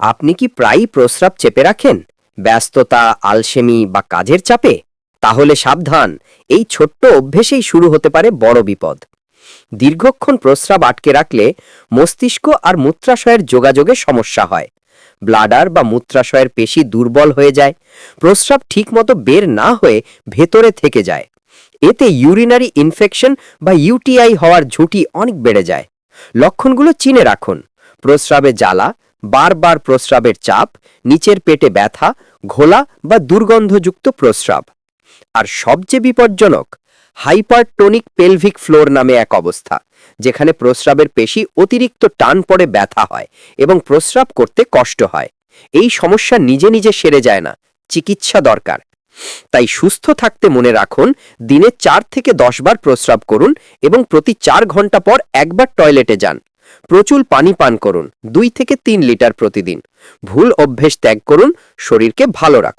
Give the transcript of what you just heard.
আপনি কি প্রায়ই প্রস্রাব চেপে রাখেন? ব্যস্ততা, আলসেমি বা কাজের চাপে? তাহলে সাবধান, এই ছোট্ট অভ্যেসেই শুরু হতে পারে বড় বিপদ। দীর্ঘক্ষণ প্রস্রাব আটকে রাখলে মস্তিষ্ক আর মূত্রাশয়ের যোগাযোগে সমস্যা হয়। ব্লাডার বা মূত্রাশয়ের পেশি দুর্বল হয়ে যায়, প্রস্রাব ঠিকমতো বের না হয়ে ভেতরে থেকে যায়। এতে ইউরিনারি ইনফেকশন বা ইউটিআই হওয়ার ঝুঁটি অনেক বেড়ে যায়। লক্ষণগুলো চিনে রাখুন। প্রস্রাবে জ্বালা বারবার প্রস্রাবের চাপ, নিচের পেটে ব্যথা, ঘোলা বা দুর্গন্ধযুক্ত প্রস্রাব। আর সবচেয়ে বিপজ্জনক, হাইপারটোনিক পেলভিক ফ্লোর নামে এক অবস্থা, যেখানে প্রস্রাবের পেশি অতিরিক্ত টান পড়ে ব্যথা হয় এবং প্রস্রাব করতে কষ্ট হয়। এই সমস্যা নিজে নিজে সেরে যায় না, চিকিৎসা দরকার। তাই সুস্থ থাকতে মনে রাখুন, দিনে চার থেকে দশ বার প্রস্রাব করুন এবং প্রতি চার ঘণ্টা পর একবার টয়লেটে যান। প্রচুর পানি পান করুন, দুই থেকে তিন লিটার প্রতিদিন। ভুল অভ্যেস ত্যাগ করুন, শরীরকে ভালো রাখুন।